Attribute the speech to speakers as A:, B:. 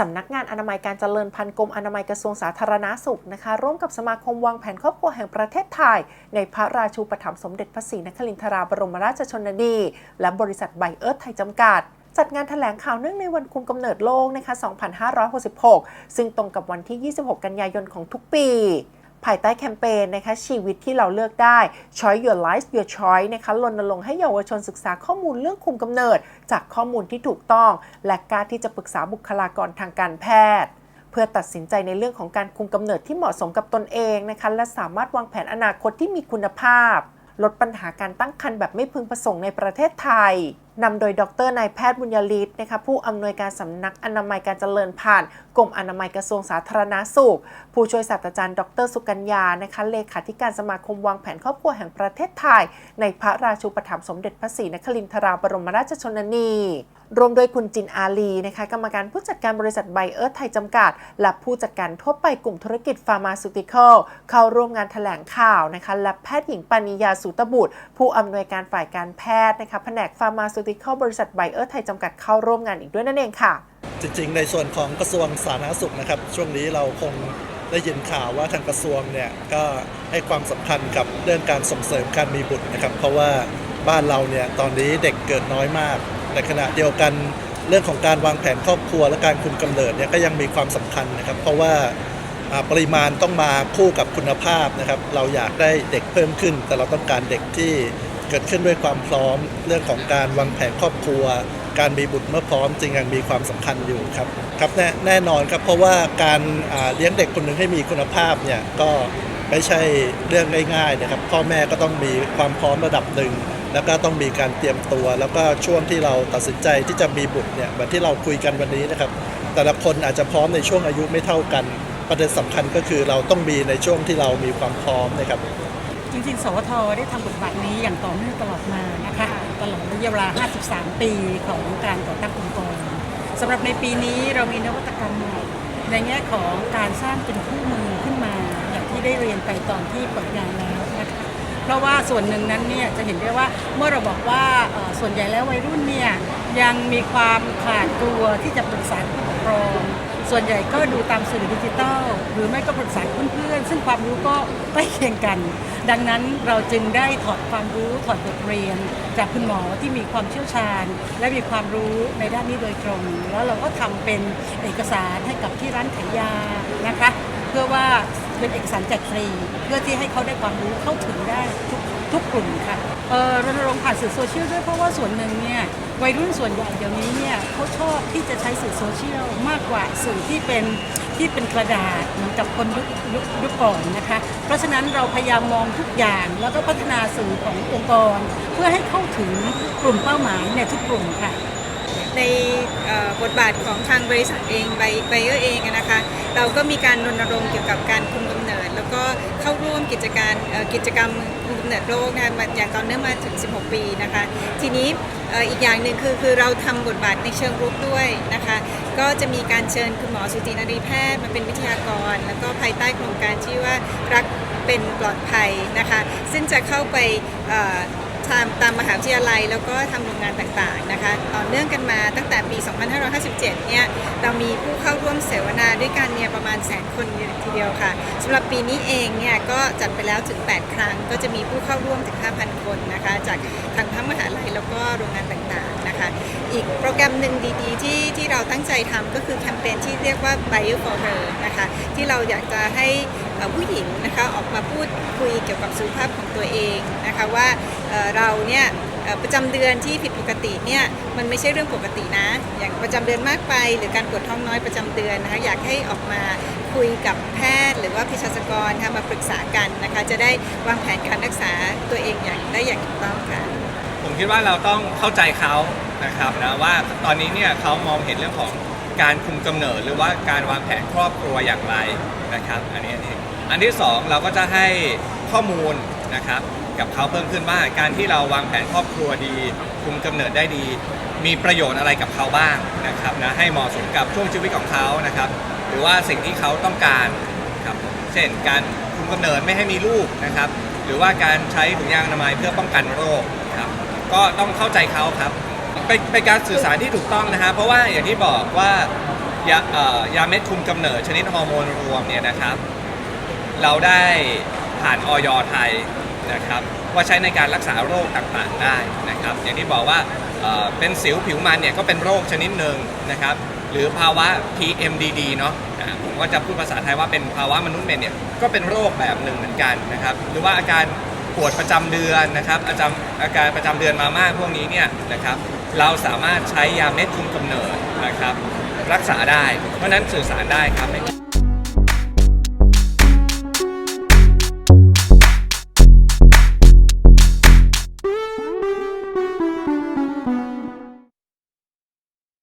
A: สำนักงานอนามัยการเจริญพันธุ์กรมอนามัยกระทรวงสาธารณาสุขนะคะ ร่วมกับสมาคมวางแผนครอบครัวแห่งประเทศไทย ในพระราชูปถัมภ์สมเด็จพระศรีนครินทราบรมราชชนนี และบริษัทไบเอิร์ธไทยจำกัดจัดงานแถลงข่าวเนื่องในวันคุมกำเนิดโลกนะคะ 2566 ซึ่งตรงกับวันที่ 26 กันยายนของทุกปี ภายใต้แคมเปญนะคะชีวิตที่เราเลือกได้ Choice Your Life Your Choice นะคะรณรงค์ให้เยาวชนศึกษาข้อมูลเรื่องคุมกำเนิด จากข้อมูลที่ถูกต้อง และกล้ารที่จะปรึกษาบุคลากรทางการแพทย์เพื่อตัดสินใจในเรื่องของการคุมกำเนิดที่เหมาะสมกับตนเองนะคะและสามารถวางแผนอนาคตที่มีคุณภาพ ลดปัญหาการตั้งครรภ์แบบไม่พึงประสงค์ในประเทศไทย นำโดยดรนายแพทย์บุญยฤทธิ์นะคะผู้อำนวยการสำนักอนามัยการเจริญผ่านกรมอนามัยกระทรวงสาธารณาสุข ผู้ช่วยศาสตราจารย์ ดรสุกัญญานะคะเลขาธิการสมาคมวางแผนครอบครัวแห่งประเทศไทย ในพระราชูปถัมภ์สมเด็จพระศรีนครินทราบรมราชชนนี รวมโดยคุณจินอาลีนะคะกรรมการผู้จัดการบริษัทไบเอิร์ธไทยจำกัด และผู้จัดการทั่วไปกลุ่มธุรกิจฟาร์มาซูติคอลเข้าร่วมงานแถลงข่าวนะคะและแพทย์หญิงปานิยาสุตบุตร ผู้อำนวยการฝ่ายการแพทย์นะคะแผนกฟาร์มาซูติคอลบริษัทไบเอิร์ธไทยจำกัดเข้าร่วมงานอีกด้วยนั่นเองค่ะ
B: จริงๆ ในส่วนของกระทรวงสาธารณสุขนะครับช่วงนี้เราคงได้ยินข่าวว่าทางกระทรวงเนี่ยก็ให้ความสำคัญกับเรื่องการส่งเสริมการมีบุตรนะครับเพราะว่าบ้านเราเนี่ยตอนนี้เด็กเกิดน้อยมาก แต่ขณะเดียวกันเรื่องของการวางแผนครอบครัวและการคุมกำเนิดเนี่ยก็ยังมีความสำคัญนะครับ เพราะว่าปริมาณต้องมาคู่กับคุณภาพนะครับ เราอยากได้เด็กเพิ่มขึ้น แต่เราต้องการเด็กที่เกิดขึ้นด้วยความพร้อม เรื่องของการวางแผนครอบครัว การมีบุตรเมื่อพร้อมจึงยังมีความสำคัญอยู่ครับครับแน่แน่นอนครับเพราะว่าการเลี้ยงเด็กคนหนึ่งให้มีคุณภาพเนี่ยก็ไม่ใช่เรื่องง่ายๆนะครับพ่อแม่ก็ต้องมีความพร้อมระดับหนึ่ง แล้วก็ต้องมีการเตรียมตัว แล้วก็ช่วงที่เราตัดสินใจที่จะมีบุตรเนี่ยเหมือนที่เราคุยกันวันนี้นะครับ แต่ละคนอาจจะพร้อมในช่วงอายุไม่เท่ากัน ประเด็นสำคัญก็คือเราต้องมีในช่วงที่เรามีความพร้อมนะครับ
C: จริงๆ สวทได้ทำบทบาทนี้อย่างต่อเนื่องตลอดมานะคะตลอดระยะเวลา 53 ปีของการก่อตั้งองค์กรสำหรับในปีนี้เรามีนวัตกรรมใหม่ในแง่ของการสร้างเป็นคู่มือขึ้นมา อย่างที่ได้เรียนไปตอนที่เปิดงานแล้ว ราะว่าส่วนหนึ่งนั้นเนี่ยจะเห็นได้ว่าเมื่อเราบอกว่าส่วนใหญ่แล้ววัยรุ่นเนี่ยยังมีความขาดกลัวที่จะปรึกษาผู้ปกครองส่วนใหญ่ก็ดูตามสื่อดิจิทัลหรือไม่ก็ปรึกษาเพื่อนๆซึ่งความรู้ก็ใกล้เคียงกัน ดังนั้นเราจึงได้ถอดความรู้ถอดบทเรียน จากคุณหมอที่มีความเชี่ยวชาญ และมีความรู้ในด้านนี้โดยตรง แล้วเราก็ทำเป็นเอกสารให้กับที่ร้านขายยานะคะ เพื่อว่าเป็นเอกสารแจกฟรี เพื่อที่ให้เขาได้ความรู้เข้าถึงได้ทุกทุกกลุ่มค่ะเอ่อรณรงค์ผ่านสื่อโซเชียลด้วยเพราะว่าส่วนหนึ่งเนี่ยวัยรุ่นส่วนใหญ่เดี๋ยวนี้เนี่ยเขาชอบที่จะใช้สื่อโซเชียลมากกว่าสื่อที่เป็นที่เป็นกระดาษเหมือนกับคนยุคยุคยุคก่อนนะคะ เพราะฉะนั้นเราพยายามมองทุกอย่างแล้วก็พัฒนาสื่อขององค์กร เพื่อให้เข้าถึงกลุ่มเป้าหมายในทุกกลุ่มค่ะ
D: ใน บทบาทของทางบริษัทเองไบไบเออร์เองนะคะ เราก็มีการรณรงค์เกี่ยวกับการคุมกำเนิด แล้วก็เข้าร่วมกิจการกิจกรรมคุมกำเนิดโลกนะคะมาอย่างต่อเนื่องมาถึง 16 ปีนะคะ ทีนี้อีกอย่างหนึ่งคือคือเราทำบทบาทในเชิงรุกด้วยนะคะ ก็จะมีการเชิญคุณหมอสุตินารีแพทย์มาเป็นวิทยากร แล้วก็ภายใต้โครงการชื่ว่ารักเป็นปลอดภัยนะคะ ซึ่งจะเข้าไป เอ่อตามตามมหาวิทยาลัย แล้วก็ทำโรงงานต่างๆนะคะต่อเนื่องกันมาตั้งแต่ปี 2557 เนี่ยเรามีผู้เข้าร่วมเสวนาด้วยกันเนี่ยประมาณแสนคนทีเดียวค่ะสำหรับปีนี้เองเนี่ยก็จัดไปแล้วถึง 8 ครั้ง ก็จะมีผู้เข้าร่วมถึง 5,000 คนนะคะจากทางทั้งมหาลัยแล้วก็โรงงานต่าง ๆนะคะ อีกโปรแกรมหนึ่งดีๆ ที่ที่เราตั้งใจทำก็คือแคมเปญที่เรียกว่า Bio for Her นะคะที่เราอยากจะให้ผู้หญิงนะคะออกมาพูดคุยเกี่ยวกับสุขภาพของตัวเองนะคะว่าเเราเนี่ยประจำเดือนที่ผิดปกติเนี่ยมันไม่ใช่เรื่องปกตินะ อย่างประจำเดือนมากไป หรือการปวดท้องน้อยประจำเดือนนะคะอยากให้ออกมาคุยกับแพทย์ หรือว่าเภสัชกรค่ะมาปรึกษากันนะคะจะได้วางแผนการรักษาตัวเองอย่างได้อย่างถูกต้อง คิ
E: ดว่าเราต้องเข้าใจเขานะครับนะว่าตอนนี้เนี่ยเขามองเห็นเรื่องของการคุมกำเนิดหรือว่าการวางแผนครอบครัวอย่างไรนะครับอันนี้อันนี้อันที่สองเราก็จะให้ข้อมูลนะครับกับเขาเพิ่มขึ้นว่าการที่เราวางแผนครอบครัวดี คุมกำเนิดได้ดี มีประโยชน์อะไรกับเขาบ้างนะครับนะให้เหมาะสมกับช่วงชีวิตของเขานะครับ หรือว่าสิ่งที่เขาต้องการครับเช่นการคุมกำเนิดไม่ให้มีลูกนะครับ หรือว่าการใช้ถุงยางอนามัยเพื่อป้องกันโรคครับ ก็ต้องเข้าใจเขาครับเป็นเป็นการสื่อสารที่ถูกต้องนะฮะเพราะว่าอย่างที่บอกว่ายาเอ่อยาเม็ดคุมกำเนิดชนิดฮอร์โมนรวมเนี่ยนะครับ เราได้ผ่านออยไทยนะครับว่าใช้ในการรักษาโรคต่างๆได้นะครับ อย่างที่บอกว่าเอ่อเป็นสิวผิวมันเนี่ยก็เป็นโรคชนิดหนึ่งนะครับ หรือภาวะ PMDD เนาะอ่าผมก็จะพูดภาษาไทยว่าเป็นภาวะมนุษย์เมนเนี่ยก็เป็นโรคแบบหนึ่งเหมือนกันนะครับ หรือว่าอาการ ปวดประจำเดือนนะครับอาจาอาการประจำเดือนมามากพวกนี้เนี่ยนะครับเราสามารถใช้ยาเม็ดคุมกำเนิดนะครับรักษาได้ เพราะนั้นสื่อสารได้ครับ